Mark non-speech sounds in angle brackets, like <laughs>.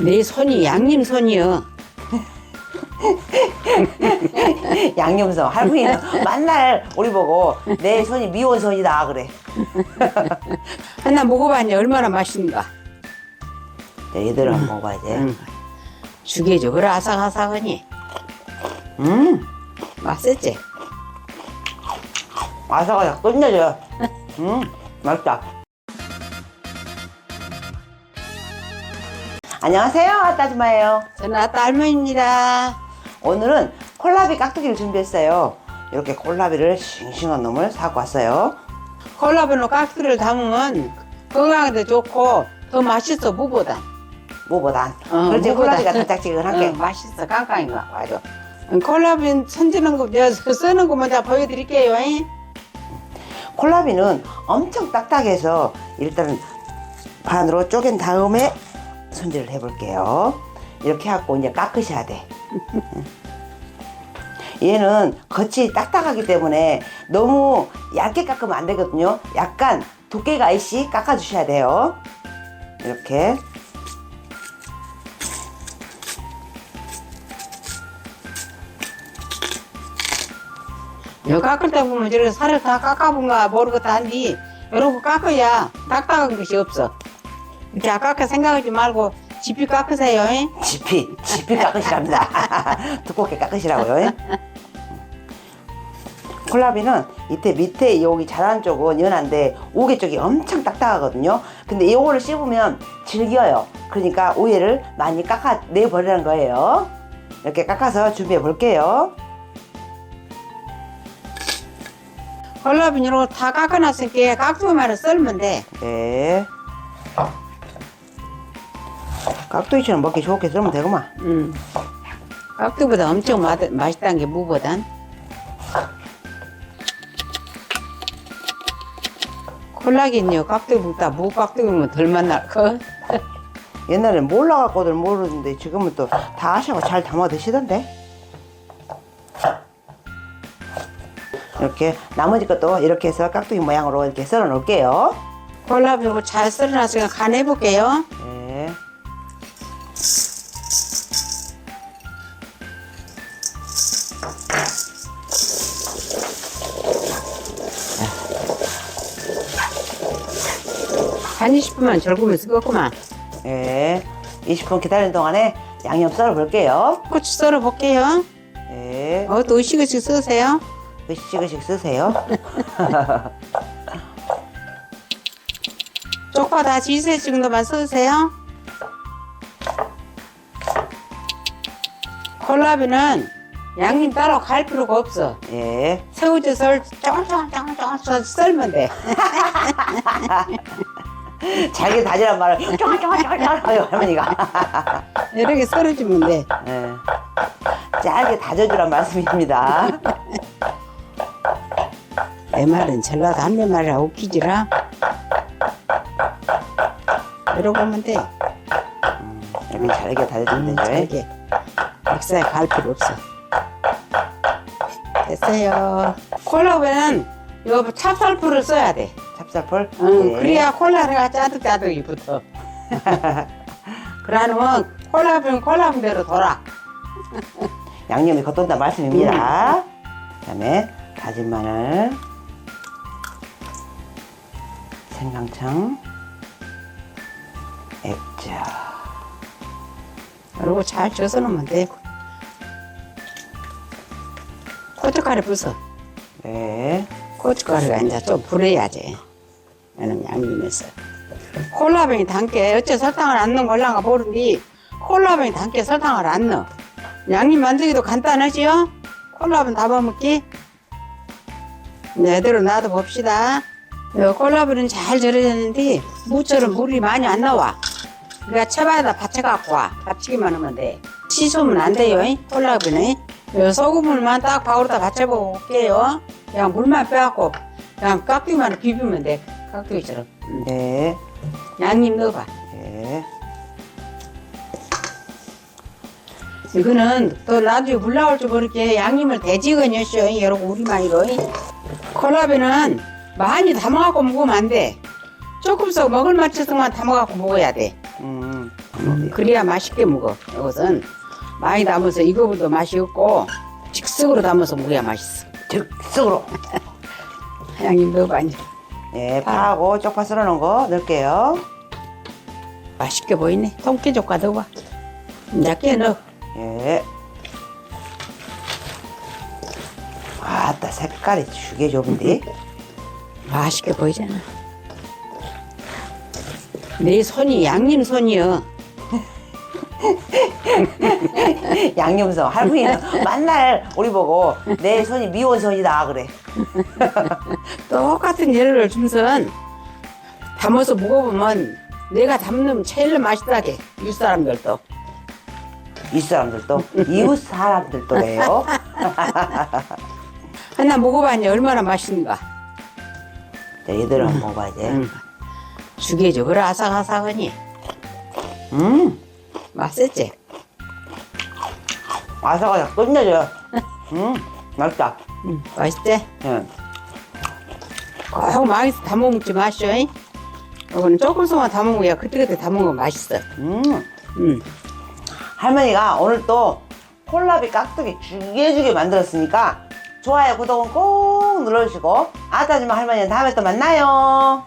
내 손이 양님 손이여. 양념서 할머니는 맨날 우리 보고 내 손이 미운 손이다 그래. 하나 먹어봤니 얼마나 맛있는가. 얘들 한번 먹어봐야지. 응. 죽여줘. 그래 아삭아삭하니. 음, 맛있지? 아삭아삭 끝내줘요. 음, 맛있다. 안녕하세요, 따지마예요. 저는 아따 할머니입니다. 오늘은 콜라비 깍두기를 준비했어요. 이렇게 콜라비를 싱싱한 놈을 사고 왔어요. 콜라보로 깍두기를 담으면 건강에도 좋고 더 맛있어 무보다. 무보단. 어, 그렇지, 무보다. 콜라비가 달짝지근하게. 어, 맛있어 깡깡인 거 아주. 콜라빈 손질하는 거 내가 쓰는 거 먼저 보여드릴게요. 잉? 콜라비는 엄청 딱딱해서 일단 반으로 쪼갠 다음에 손질을 해볼게요. 이렇게 하고 이제 깎으셔야 돼. <laughs> 얘는 겉이 딱딱하기 때문에 너무 얇게 깎으면 안 되거든요. 약간 두께가 있이 깎아주셔야 돼요. 이렇게. 여 깎을 때 보면 저렇게 살을 다 깎아본가 모르겠다 이런 거 깎아야 딱딱한 것이 없어. 이렇게 아깝게 생각하지 말고 지피 깎으세요. 잉? 지피, 지피 깎으시랍니다. <laughs> 두껍게 깎으시라고요. 콜라비는 이때 밑에 여기 자란 쪽은 연한데 우개 쪽이 엄청 딱딱하거든요. 근데 이거를 씹으면 질겨요. 그러니까 우회를 많이 깎아 내 버리는 거예요. 이렇게 깎아서 준비해 볼게요. 거다 깎아놨으니까 깍두기만을 썰면 돼. 네. 깍두기처럼 먹기 좋게 썰면 되구만. 음. 깍두기보다 엄청 맛, 맛있다는 게 무보단. 콜라겐요 깍두기 먹다 무 깍두기 먹으면 덜 맛날 거. <laughs> 옛날엔 몰라갖고들 모르는데 지금은 또다 아시고 잘 담아 드시던데. 이렇게 나머지 것도 이렇게 해서 깍두기 모양으로 이렇게 썰어 놓을게요. 콜라빈 잘 썰어놨으니까 간 해볼게요. 한 20분만 절구면 쓰겠구만. 네. 20분 기다리는 동안에 양념 썰어 볼게요. 고추 썰어 볼게요. 네. 어, 또 으시그시 쓰세요. 으시그씩 쓰세요. <laughs> 쪽파 다 지세 정도만 써주세요. 콜라비는 양념 따로 갈 필요가 없어. 예. 새우젓을 쫑쫑쫑쫑 썰면 돼. <laughs> 잘게 다지란 말을 쫑쫑쫑쫑 하요 할머니가. 이렇게 썰어 주면 돼. 예. 짧게 다져주란 말씀입니다. 내 말은 전라도 한매 말이라 웃기지라. 이러고 하면 돼. 이렇게 잘게 다져주면 음, 되죠. 잘게. 믹서에 갈 필요 없어. 됐어요. 콜라비는 이거 찹쌀풀을 써야 돼. 찹쌀풀. 응, 예. 그래야 콜라가 짜득짜득이 붙어. <laughs> 그러면 콜라빈 콜라빈대로 돌아. <laughs> 양념이 겉돈다 말씀입니다. 그다음에 다진 마늘, 생강청, 액젓. 그리고 잘 쪄서 놓으면 돼. 고춧가루 부숴. 네. 고춧가루가 이제 좀 불어야지. 왜냐면 양념에서. 콜라병이 담게 어째 설탕을 안 넣은 걸랑가 모르니 콜라병이 담게 설탕을 안 넣어. 양념 만들기도 간단하지요? 콜라병 담아먹기. 네, 이대로 놔둬 봅시다. 요 콜라병은 잘 절여졌는데 무처럼 물이 많이 안 나와. 그러니까 채반에다 받쳐갖고 와. 받치기만 하면 돼. 씻으면 안 돼요, 콜라병은. 요 소금물만 딱 바울에다 받쳐보고 올게요. 그냥 물만 빼갖고 그냥 깍두기만 비비면 돼. 깍두기처럼. 음. 네. 양념 넣어봐. 네. 이거는 또 나중에 물 나올 줄 모르게 양념을 대지근했어요. 여러분 우리만이로. 콜라비는 많이 담아갖고 먹으면 안 돼. 조금씩 먹을 만큼만 담아갖고 먹어야 돼. 음. 그래야 맛있게 먹어. 이것은 많이 담아서 이거보다 맛이 없고 즉석으로 담아서 먹어야 맛있어. 즉석으로. <laughs> 양님 넣어봐 이제. 예, 파하고 쪽파 썰어 놓은 거 넣을게요. 맛있게 보이네. 통깨조과 넣어봐. 이제 깨 넣어. 예. 아따 색깔이 죽게 좋은데. 맛있게 보이잖아. 내 손이 양님 손이여. <laughs> 양념서 할머니는 만날 우리 보고 내 손이 미운 손이다 그래. <laughs> 똑같은 재료를 준선 담아서 먹어보면 내가 담는 제일 맛있다게 이 사람들도 이 사람들도 이웃 사람들도래요. <laughs> 하나 먹어봤니 얼마나 맛있는가 자, 얘들은 먹어봐야지. 응. 죽여줘 그래 아삭아삭하니 음, 맛있지 아삭아삭 끝내줘요. 음, 맛있다. 응, 맛있지 예. 꼭 많이 담아먹지 마셔 잉? 이거는 조금씩만 담아먹어야 그때그때 담아먹으면 맛있어 음, 응. 할머니가 오늘 또 콜라비 깍두기 죽여주게 만들었으니까 좋아요, 구독은 꼭 눌러주시고 아따지마 할머니는 다음에 또 만나요.